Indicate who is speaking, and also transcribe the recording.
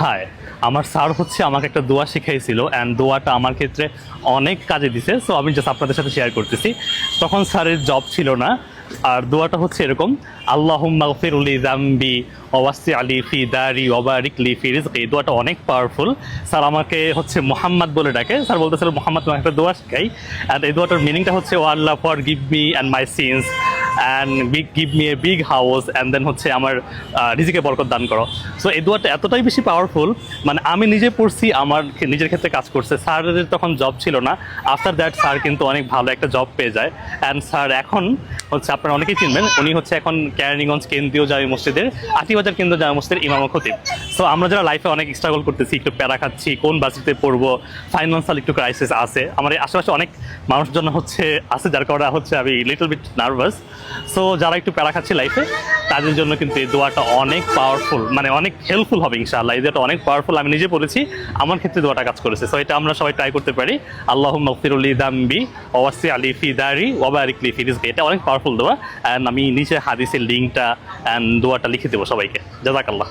Speaker 1: হায় আমার স্যার হচ্ছে আমাকে একটা দোয়া শিখাইছিল অ্যান্ড দোয়াটা আমার ক্ষেত্রে অনেক কাজে দিছে সো আমি জাস্ট আপনাদের সাথে শেয়ার করতেছি। তখন স্যারের জব ছিল না, আর দোয়াটা হচ্ছে এরকম আল্লাহ মাগফিরুলি জাম্বি ওয়াসি আলি ফি দারি ওবারিক লি ফি রিজকি। এই দোয়াটা অনেক পাওয়ারফুল স্যার আমাকে হচ্ছে মোহাম্মদ বলে ডাকে। স্যার বলতেছিল, মোহাম্মদ একটা দোয়া শিখাই। অ্যান্ড এই দোয়াটার মিনিংটা হচ্ছে, ও Allah forgive me and my sins and big give me a big house and then হচ্ছে আমার রিজিকে বরকত দান করো। সো এই দোয়াটা এতটাই বেশি পাওয়ারফুল মানে আমি নিজে পড়ছি, আমার নিজের ক্ষেত্রে কাজ করছে। স্যারের তখন জব ছিল না। আফটার দ্যাট স্যার কিন্তু অনেক ভালো একটা জব পেয়ে যায়। অ্যান্ড স্যার এখন হচ্ছে আপনারা অনেকেই চিনবেন, উনি হচ্ছে এখন ক্যারানিগঞ্জ কেন্দ্রীয় জামি মসজিদের আটিবাজার কেন্দ্রীয় জামি মসজিদের ইমাম খতিব। সো আমরা যারা লাইফে অনেক স্ট্রাগল করতেছি, একটু প্যারা খাচ্ছি, কোন বাসিতে পড়ব ফাইন্যান্সিয়াল একটু ক্রাইসিস আছে। আমার আশেপাশে অনেক মানুষজন হচ্ছে আছে, যার কারণে হচ্ছে আমি লিটল বিট নার্ভাস সো যারা একটু প্যারা খাচ্ছে লাইফে তাদের জন্য কিন্তু এই দোয়াটা অনেক পাওয়ারফুল মানে অনেক হেল্পফুল হবে ইনশাআল্লাহ। এই দোয়াটা অনেক পাওয়ারফুল আমি নিজে পড়েছি, আমার ক্ষেত্রে দোয়াটা কাজ করেছে। সো এটা আমরা সবাই ট্রাই করতে পারি। আল্লাহ মকফিরুল ইদাম্বি ওয়াসি আলি ফি দারি ওবারিক লি ফিরিজকে এটা অনেক পাওয়ারফুল দোয়া। অ্যান্ড আমি নিচে হাদিসের লিঙ্কটা অ্যান্ড দোয়াটা লিখে দেবো সবাইকে। জাজাকাল্লাহ